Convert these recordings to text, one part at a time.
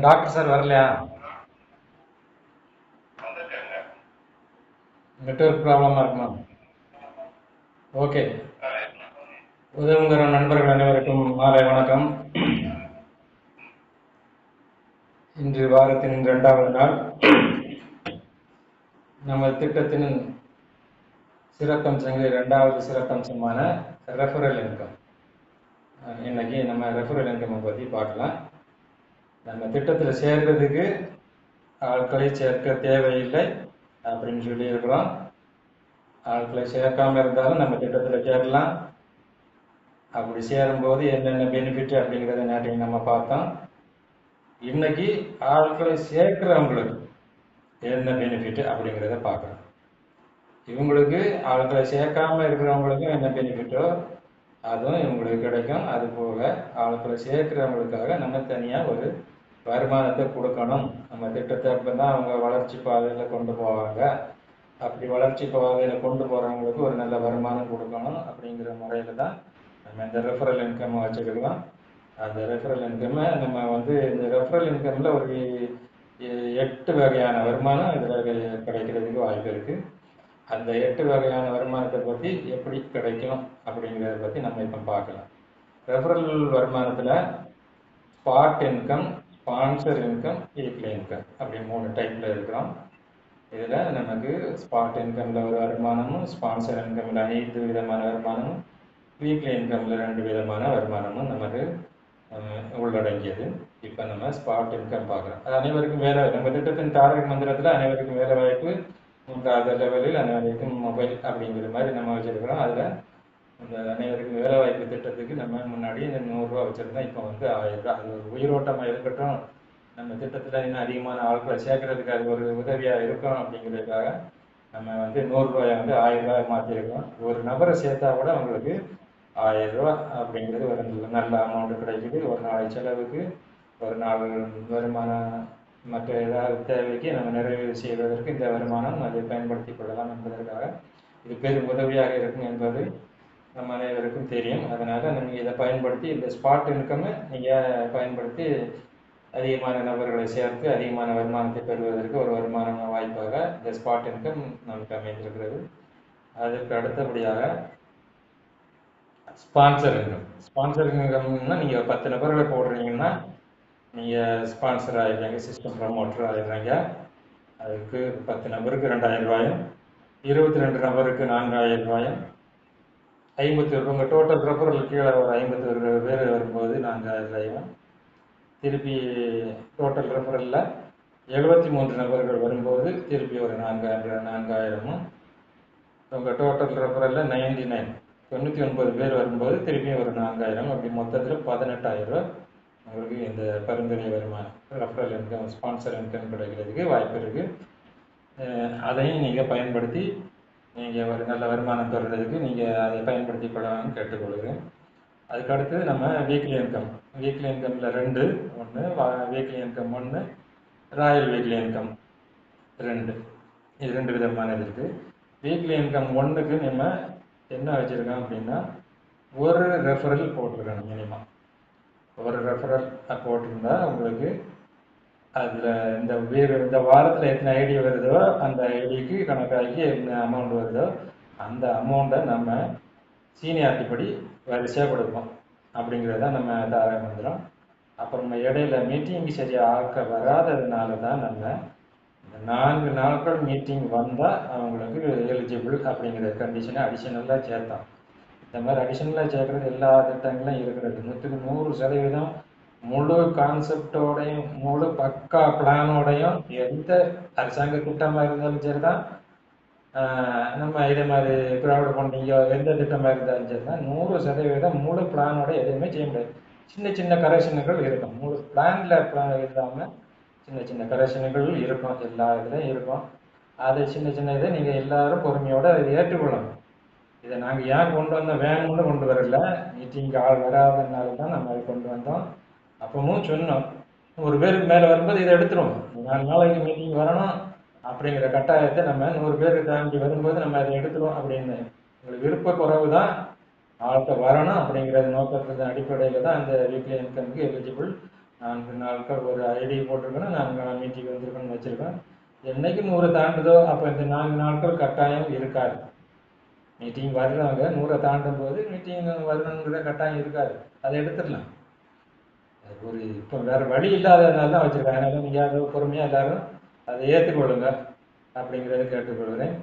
Doctor sir வரலையா? Network ப்ராப்ளமாக இருக்குமா? ஓகே உதவுங்கிற நண்பர்கள் அனைவருக்கும் மாலை வணக்கம். இன்று வாரத்தின் இரண்டாவது நாள். நமது திட்டத்தின் சிறப்பம்சங்களில் இரண்டாவது சிறப்பம்சமான ரெஃபரல் இன்கம் இன்னைக்கு நம்ம ரெஃபரல் இன்கம் பற்றி பார்க்கலாம். நம்ம திட்டத்தில் சேர்றதுக்கு ஆட்களை சேர்க்க தேவையில்லை அப்படின்னு சொல்லியிருக்கிறோம். ஆட்களை சேர்க்காம இருந்தாலும் நம்ம திட்டத்தில் சேரலாம். அப்படி சேரும்போது என்னென்ன பெனிஃபிட் அப்படிங்கிறத நேற்றைக்கு நம்ம பார்த்தோம். இன்னைக்கு ஆட்களை சேர்க்கிறவங்களுக்கு என்ன பெனிஃபிட் அப்படிங்கிறத பார்க்குறோம். இவங்களுக்கு ஆட்களை சேர்க்காம இருக்கிறவங்களுக்கும் என்ன பெனிஃபிட்டோ அதுவும் இவங்களுக்கு கிடைக்கும். அது போக ஆட்களை சேர்க்கிறவங்களுக்காக நம்ம தனியாக ஒரு வருமானத்தை கொடுக்கணும். நம்ம திட்டத்தை அப்போ தான் அவங்க வளர்ச்சி பாதையில் கொண்டு போவாங்க. அப்படி வளர்ச்சி பாதையில் கொண்டு போகிறவங்களுக்கு ஒரு நல்ல வருமானம் கொடுக்கணும் அப்படிங்கிற முறையில் தான் நம்ம இந்த ரெஃபரல் இன்கம் வச்சுக்கலாம். அந்த ரெஃபரல் இன்கம்மை நம்ம வந்து இந்த ரெஃபரல் இன்கமில் ஒரு எட்டு வகையான வருமானம் இதில் கிடைக்கிறதுக்கு வாய்ப்பு இருக்குது அந்த எட்டு வகையான வருமானத்தை பற்றி எப்படி கிடைக்கும் அப்படிங்கிறத பற்றி நம்ம இப்போ பார்க்கலாம். ரெஃபரல் வருமானத்தில் spot income sponsor income weekly income அப்படி மூணு டைப்பில் இருக்கிறோம். இதில் நமக்கு ஸ்பாட் இன்கமில் ஒரு வருமானமும் ஸ்பான்சர் இன்கமில் ஐந்து விதமான வருமானமும் வீக்லி இன்கமில் ரெண்டு விதமான வருமானமும் நமக்கு உள்ளடங்கியது. இப்போ நம்ம ஸ்பாட் இன்கம் பார்க்குறோம். அது அனைவருக்கும் வேலை நம்ம திட்டத்தின் டார்கெட் மந்திரத்தில் அனைவருக்கும் வேலை வாய்ப்பு மூன்றாவது லெவலில் அனைவருக்கும் மொபைல் அப்படிங்கிற மாதிரி நம்ம வச்சிருக்கிறோம். அதில் இந்த அனைவருக்கும் வேலை வாய்ப்பு திட்டத்துக்கு நம்ம முன்னாடி இந்த நூறுரூவா வச்சுருந்தோம். இப்போ வந்து ஆயிரம் அது ஒரு உயிரோட்டமாக இருக்கட்டும். நம்ம திட்டத்தில் இன்னும் அதிகமான ஆட்களை சேர்க்கறதுக்கு அது ஒரு உதவியாக இருக்கும் அப்படிங்கிறதுக்காக நம்ம வந்து நூறுரூவாயை வந்து ஆயிரம் ரூபாய் மாற்றிருக்கோம் ஒரு நபரை சேர்த்தா கூட அவங்களுக்கு ஆயிரம் அப்படிங்கிறது ஒரு நல்ல அமௌண்ட் கிடைக்குது. ஒரு நாளை செலவுக்கு ஒரு நாள் வருமானம் மற்ற ஏதாவது தேவைக்கு நம்ம நிறைவு செய்வதற்கு இந்த வருமானம் அதை பயன்படுத்தி கொள்ளலாம் என்பதற்காக இது பெரும் உதவியாக இருக்கும் என்பது நம்ம அனைவருக்கும் தெரியும். அதனால் நீங்கள் இதை பயன்படுத்தி இந்த ஸ்பாட் இன்கம்மை நீங்கள் பயன்படுத்தி அதிகமான நபர்களை சேர்த்து அதிகமான வருமானத்தை பெறுவதற்கு ஒரு வருமான வாய்ப்பாக இந்த ஸ்பாட் இன்கம் நமக்கு அமைந்திருக்கிறது. அதற்கு அடுத்தபடியாக ஸ்பான்சர் இன்கம் ஸ்பான்சர் இன்கம்னா நீங்கள் பத்து நபர்களை போடுறீங்கன்னா நீங்கள் ஸ்பான்சர் ஆகிடுறாங்க சிஸ்டம் ப்ரமோட்டர் ஆகிடுறாங்க அதுக்கு பத்து நபருக்கு ரெண்டாயிரம் ரூபாயும் இருபத்தி ரெண்டு நபருக்கு நான்காயிரம் ரூபாயும் ஐம்பத்தி ஒரு உங்கள் டோட்டல் ரெஃபரல் கீழே ஒரு ஐம்பத்தி ஒரு பேர் வரும்போது நாங்கள் செய்வோம் திருப்பி டோட்டல் ரெஃபரலில் எழுபத்தி மூன்று நபர்கள் வரும்போது திருப்பி ஒரு நான்காயிரம் நான்காயிரமும் உங்கள் டோட்டல் ரெஃபரலில் நைன்டி நைன் தொண்ணூற்றி ஒன்பது பேர் வரும்போது திருப்பியும் ஒரு நான்காயிரம் அப்படி மொத்தத்தில் பதினெட்டாயிரம் ரூபாய். உங்களுக்கு இந்த பரிந்துரை வருமானம் ரெஃபரல் இன்கம் ஸ்பான்சர் இன்கம் கிடைக்கிறதுக்கு வாய்ப்பு இருக்குது அதையும் நீங்கள் பயன்படுத்தி நீங்கள் ஒரு நல்ல வருமானம் பெறுறதுக்கு நீங்கள் அதை பயன்படுத்தி கொள்ளலாம்னு கேட்டுக்கொள்கிறேன். அதுக்கடுத்தது நம்ம வீக்லி இன்கம் வீக்லி இன்கமில் ரெண்டு ஒன்று வீக்லி இன்கம் ஒன்று ராயல் வீக்லி இன்கம் ரெண்டு. இது ரெண்டு விதமான இது இருக்குது வீக்லி இன்கம் ஒன்றுக்கு நம்ம என்ன வச்சுருக்கோம் அப்படின்னா ஒரு ரெஃபரல் போட்டிருக்கணும் மினிமம் ஒரு ரெஃபரல் போட்டிருந்தா உங்களுக்கு அதில் இந்த வேறு இந்த வாரத்தில் எத்தனை ஐடி வருதோ அந்த ஐடிக்கு கணக்காகி என்ன அமௌண்ட் வருதோ அந்த அமௌண்ட்டை நம்ம சீனியாரிட்டி படி வரிசையாக கொடுப்போம். அப்படிங்கிறது தான் நம்ம தாரக மந்திரம் அப்புறம் இடையில மீட்டிங் சரியாக ஆக்க வராததுனால தான் நம்ம இந்த நான்கு நாட்கள் மீட்டிங் வந்தால் அவங்களுக்கு எலிஜிபிள் அப்படிங்கிற கண்டிஷனை அடிஷனலாக சேர்த்தோம். இந்த மாதிரி அடிஷனலாக சேர்க்குறது எல்லா திட்டங்களும் இருக்கிறது. நூற்றுக்கு நூறு சதவீதம் முழு கான்செப்டோடையும் முழு பக்கா பிளானோடையும் எந்த அரசாங்க திட்டமாக இருந்தாலும் சரிதான். தான் நம்ம இதே மாதிரி ப்ராவிட் ஃபண்டிங்கோ எந்த திட்டமாக இருந்தாலும் சரினா நூறு சதவீதம் முழு பிளானோட எதுவுமே செய்ய முடியாது. சின்ன சின்ன கரெக்ஷன்கள் இருக்கும். முழு பிளானில் பிளான் இல்லாமல் சின்ன சின்ன கரெக்ஷன்கள் இருக்கும். எல்லா இதுலையும் இருக்கும். அது சின்ன சின்ன இதை நீங்கள் எல்லாரும் பொறுமையோட இதை ஏற்றுக்கொள்ளணும். இதை நாங்கள் ஏன் கொண்டு வந்தோம்? வேணும்னு கொண்டு வரல. மீட்டிங்க்கு ஆள் வராதனால தான் நம்ம அதை கொண்டு வந்தோம். அப்பவும் சொன்னோம் ஒரு பேருக்கு மேலே வரும்போது இதை எடுத்துருவோம். நாலு நாளைக்கு மீட்டிங் வரணும். அப்படிங்கிற கட்டாயத்தை நம்ம நூறு பேருக்கு தாண்டி வரும்போது நம்ம அதை எடுத்துருவோம் அப்படின்னு. உங்களுக்கு விருப்ப குறைவு தான். ஆள்கிட்ட வரணும் அப்படிங்கிற நோக்கத்தின் அடிப்படையில் தான் அந்த வீக்லி இன்கம்க்கு எலிஜிபிள் நான்கு நாட்கள் ஒரு ஐடி போட்டிருக்கணும் நான்கு நாள் மீட்டிங் வந்திருக்கணும்னு வச்சுருக்கோம். என்னைக்கு நூறு தாண்டுதோ அப்போ இந்த நான்கு நாட்கள் கட்டாயம் இருக்காது. மீட்டிங் வர்றவங்க நூறை தாண்டும் போது மீட்டிங் வரணுங்கிற கட்டாயம் இருக்காது. அதை எடுத்துடலாம். ஒரு இப்போ வேற வழி இல்லாததுனால தான் வச்சிருக்காங்க. அதனால நீங்கள் அதை பொறுமையாக எல்லாரும் அதை ஏற்றுக்கொள்ளுங்க அப்படிங்கிறத கேட்டுக்கொள்கிறேன்.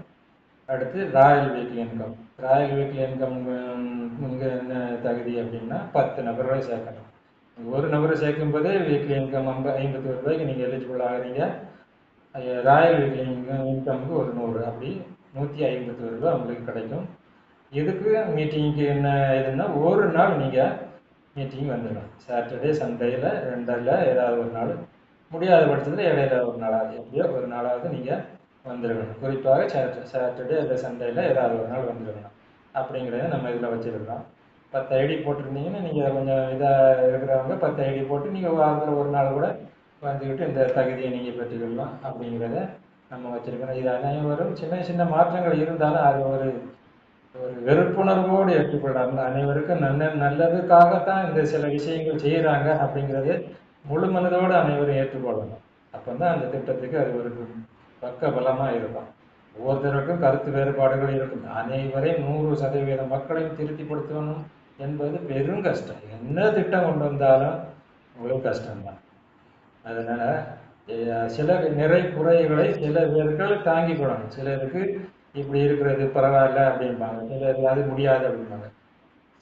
அடுத்து royal weekly income. Royal weekly income இங்கே என்ன தகுதி அப்படின்னா பத்து நபர்களை சேர்க்கணும். ஒரு நபரை சேர்க்கும் போதே வீக்லி இன்கம் ஐம்ப ஐம்பத்தி ஒரு ரூபாய்க்கு நீங்கள் எலிஜிபிள் ஆகுறீங்க. ராயல் வீக்லி இன்கம் இன்கமுக்கு ஒரு நூறு. அப்படி நூற்றி ஐம்பத்தி ஒரு ரூபாய் உங்களுக்கு கிடைக்கும். இதுக்கு மீட்டிங்க்கு என்ன இதுன்னா ஒரு நாள் நீங்கள் மீட்டிங் வந்துடணும். சாட்டர்டே சண்டேயில் ரெண்டில் ஏதாவது ஒரு நாள். முடியாத பட்சத்தில் இடையில ஒரு நாளாவது எப்படியோ ஒரு நாளாவது நீங்கள் வந்துருக்கணும். குறிப்பாக சாட்டர் சாட்டர்டே இல்லை சண்டேயில் ஏதாவது ஒரு நாள் வந்துருக்கணும். அப்படிங்கிறத நம்ம இதில் வச்சுருக்கிறோம். பத்து ஐடி போட்டிருந்தீங்கன்னா நீங்கள் கொஞ்சம் இதாக இருக்கிறவங்க பத்து ஐடி போட்டு நீங்கள் வாரத்தில் ஒரு நாள் கூட வந்துக்கிட்டு இந்த தகுதியை நீங்கள் பெற்றுக்கொள்ளலாம் அப்படிங்கிறத நம்ம வச்சுருக்கணும் இது அனைவரும் சின்ன சின்ன மாற்றங்கள் இருந்தாலும் அது ஒரு ஒரு வெறுப்புணர்வோடு ஏற்றுக்கொள்ளாமல் அனைவருக்கும் நல்ல நல்லதுக்காகத்தான் இந்த சில விஷயங்கள் செய்கிறாங்க அப்படிங்கிறது முழு மனதோடு அனைவரும் ஏற்றுக்கொள்ளணும். அப்போ தான் அந்த திட்டத்துக்கு அது ஒரு பக்க பலமாக இருக்கும். ஒவ்வொருத்தருக்கும் கருத்து வேறுபாடுகள் இருக்கும். அனைவரையும் நூறு சதவீத மக்களையும் திருப்திப்படுத்தணும் என்பது பெரும் கஷ்டம். என்ன திட்டம் கொண்டு வந்தாலும் உங்களுக்கு கஷ்டம்தான். அதனால சில நிறை குறைகளை சில பேர்கள் தாங்கிக் கொள்ளணும். சிலருக்கு இப்படி இருக்கிறது பரவாயில்ல அப்படிம்பாங்க. இல்லை அது முடியாது அப்படிம்பாங்க.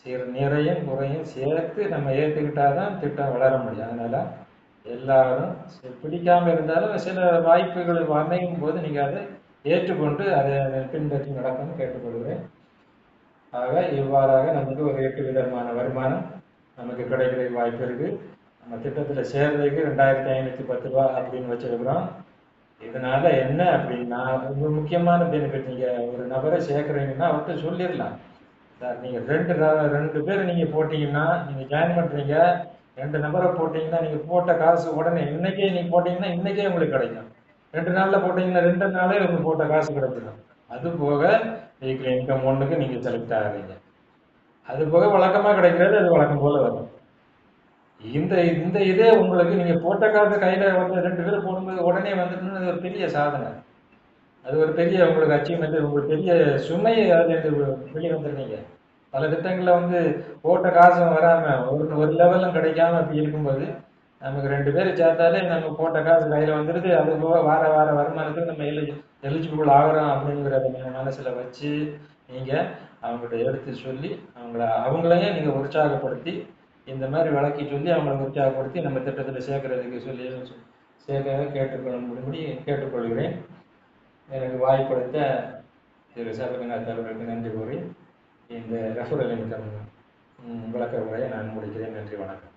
சரி நிறையும் குறையும் சேர்த்து நம்ம ஏற்றுக்கிட்டாதான் திட்டம் வளர முடியும். அதனால எல்லாரும் பிடிக்காமல் இருந்தாலும் சில வாய்ப்புகள் அமையும் போது நீங்கள் அதை ஏற்றுக்கொண்டு அதை பின்பற்றி நடக்கணும்னு கேட்டுக்கொள்கிறேன். ஆக இவ்வாறாக நமக்கு ஒரு எட்டு விதமான வருமானம் நமக்கு கிடைக்கிற வாய்ப்பு இருக்குது நம்ம திட்டத்தில் சேர்றதுக்கு ரெண்டாயிரத்தி ஐநூற்றி பத்து ரூபா அப்படின்னு வச்சிருக்கிறோம். இதனால என்ன அப்படின்னா ரொம்ப முக்கியமான பெனிஃபிட் நீங்க ஒரு நபரை சேர்க்குறீங்கன்னா அவர்கிட்ட சொல்லிடலாம். சார் நீங்க ரெண்டு ரெண்டு பேர் நீங்க போட்டீங்கன்னா நீங்க ஜாயின் பண்றீங்க. ரெண்டு நபரை போட்டீங்கன்னா நீங்க போட்ட காசு உடனே இன்னைக்கே நீங்க போட்டீங்கன்னா இன்னைக்கே உங்களுக்கு கிடைக்கும். ரெண்டு நாள்ல போட்டீங்கன்னா ரெண்டு நாளே உங்களுக்கு போட்ட காசு கிடைச்சிடும். அது போக வீக்லி இன்கம் ஒன்றுக்கு நீங்க செலக்ட் ஆகுறீங்க அது போக வழக்கமா கிடைக்கிறது அது வழக்கம் போல வரும். இந்த இந்த இதே உங்களுக்கு நீங்க போட்ட காசு கையில வந்து ரெண்டு பேரும் போடும்போது உடனே வந்துட்டுன்னு அது ஒரு பெரிய சாதனை. அது ஒரு பெரிய உங்களுக்கு அச்சீவ்மெண்ட் உங்களுக்கு பெரிய சுமையை அதுலேருந்து வெளியே வந்துடுறீங்க பல திட்டங்களில் வந்து போட்ட காசும் வராம ஒரு ஒரு லெவலும் கிடைக்காம அப்படி இருக்கும்போது நமக்கு ரெண்டு பேரும் சேர்த்தாலே நம்ம போட்ட காசு கையில வந்துடுது அது போக வார வார வருமானத்துக்கு நம்ம எலி எலிஜிபிள் ஆகிறோம் அப்படிங்கிறத நீங்க மனசுல வச்சு நீங்க அவங்கள்ட்ட எடுத்து சொல்லி அவங்கள அவங்களையும் நீங்க உற்சாகப்படுத்தி இந்த மாதிரி விளக்கி சொல்லி அவங்களை உற்சாகப்படுத்தி நம்ம திட்டத்தில் சேர்க்கறதுக்கு சொல்லி சேர்க்க கேட்டுக்கொள்ள முடியும்படி கேட்டுக்கொள்கிறேன். எனக்கு வாய்ப்படுத்த திரு சபரிநாத் அவர்களுக்கு நன்றி கூறி இந்த ரெஃபரல் இன்கம் விளக்க உரையை நான் முடிக்கிறேன். நன்றி வணக்கம்.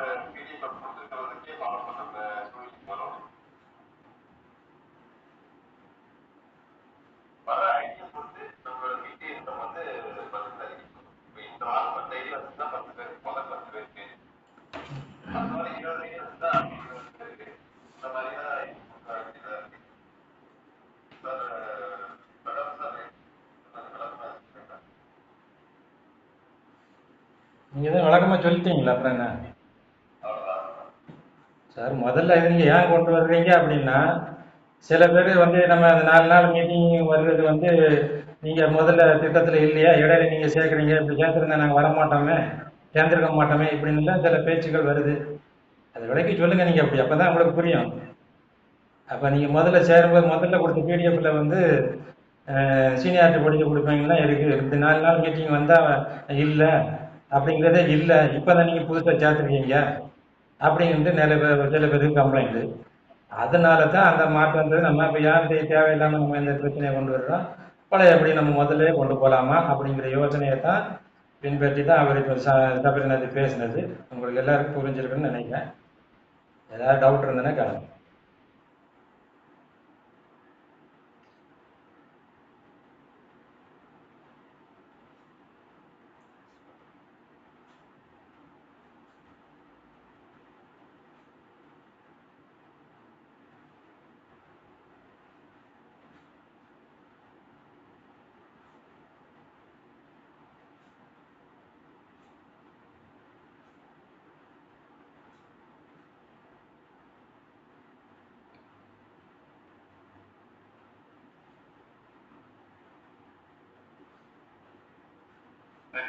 ஏற்கனவே நம்ம PDF கொடுத்துருக்கிறதுக்கே follow பண்ற சூழ்நிலை வரும். வர idea பொறுத்து நம்மளோட meeting நம்ம வந்து பதில் அறிவிக்கணும். இப்போ இந்த வாரம் பத்து idea வந்துச்சுன்னா பத்து பேர், முதல் பத்து பேருக்கு. அடுத்த வாரம் இருபது idea வந்துச்சுன்னா இருபது பேருக்கு. இந்த மாதிரி தான் கொடுக்க வேண்டியதா இருக்கு. Sir, madam sir, madam sir, நீங்க தான் விளக்கமா சொல்லிட்டீங்களா அப்புறம் என்ன அவ்வளவுதான். சார் முதல்ல நீங்கள் நீங்க ஏன் கொண்டு வர்றீங்க அப்படின்னா சில பேர் வந்து நம்ம அந்த நாலு நாள் மீட்டிங் வர்றது வந்து நீங்க முதல்ல திட்டத்துல இல்லையா இடையில நீங்க சேர்க்குறீங்க இப்படி சேர்த்துருந்தா நாங்க வர மாட்டோமே சேர்ந்துருக்க மாட்டோமே இப்படின்னு சில பேச்சுக்கள் வருது. அதை விளக்கி சொல்லுங்க நீங்க அப்படி அப்பதான் உங்களுக்கு புரியும். அப்ப நீங்க முதல்ல சேரும்போது முதல்ல கொடுத்த பிடிஎஃப்ல வந்து சீனியாரிட்டி படிக்க கொடுப்பீங்கன்னா இருக்கு. இந்த நாலு நாள் மீட்டிங் வந்தா இல்லை அப்படிங்கிறதே இல்லை. இப்போ தான் நீங்க புதுசாக சேர்த்துருக்கீங்க. அப்படின்ட்டு நிறைய பேர் சில பேருக்கு கம்ப்ளைண்ட் அதனால தான் அந்த மாற்றத்தை நம்ம இப்போ யார்கிட்ட தேவையில்லாம நம்ம இந்த பிரச்சனையை கொண்டு வர்றோம்? பழைய எப்படி நம்ம முதல்ல கொண்டு போகலாமா அப்படிங்கிற யோசனையை தான் பின்பற்றி தான் அவர் இப்போ சபரிநாத் பேசினது. உங்களுக்கு எல்லாருக்கும் புரிஞ்சிருக்குன்னு நினைக்கிறேன். ஏதாவது டவுட் இருந்ததுன்னா கிளம்பு சரி,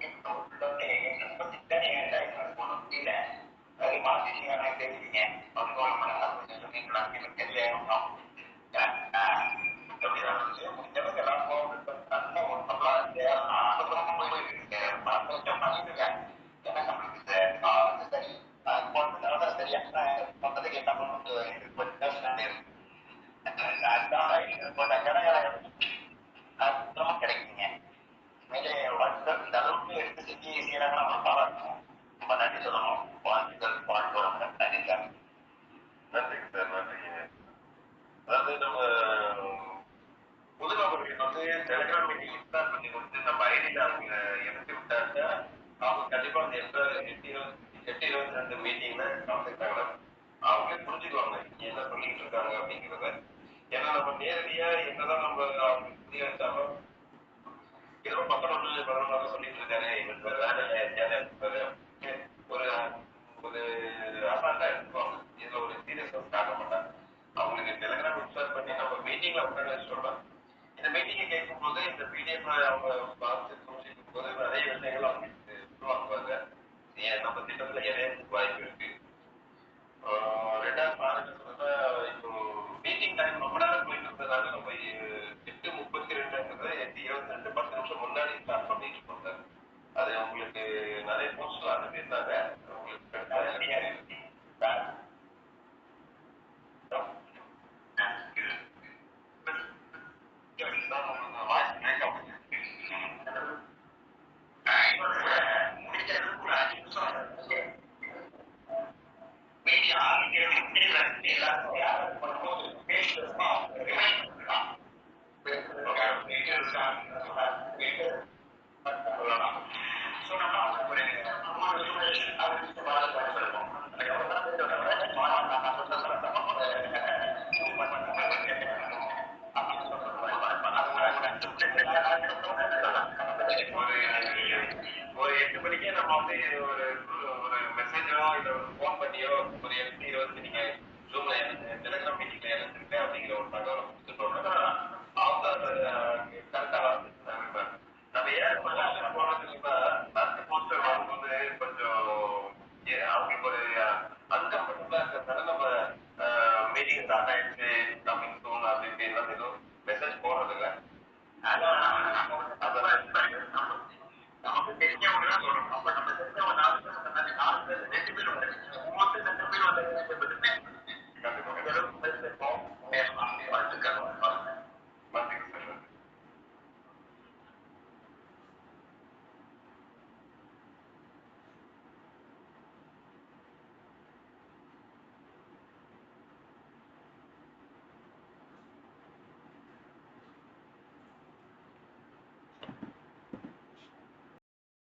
Thank you. எட்டு இருபத்தி ரெண்டு மீட்டிங்ல கலந்துக்கிட்டாங்கன்னா அவங்களே புரிஞ்சுக்குவாங்க என்ன சொல்லிட்டு இருக்காங்க அப்படிங்கிறத. ஏன்னா நம்ம நேரடியா என்னதான் நம்ம அவங்களுக்கு புரிய வச்சாலும் ஏதோ பக்கத்துல பரவாயில்ல சொல்லிட்டு இருக்காரு எங்களுக்கு வேற வேலை இல்லை ஒரு ஒரு அசால்ட்டா இருப்பாங்க இதுல ஒரு சீரியஸ்னஸ் காட்ட மாட்டாங்க. அவங்களுக்கு டெலிகிராம் இன்ஸ்டால் பண்ணி நம்ம மீட்டிங்ல உட்கார சொல்றாங்க இந்த மீட்டிங்கை கேட்கும் போது இந்த பிடிஎஃப் அவங்க பார்த்து புரிஞ்சுக்கும் போது நிறைய விஷயங்கள் அவங்களுக்கு சொல்லுவாங்க நம்ம திட்டத்துல இணையத்துக்கு வாய்ப்பு இருக்கு? ரெண்டாவது பாருங்க இப்போ மீட்டிங் டைம் ரொம்ப நேரம் போயிட்டு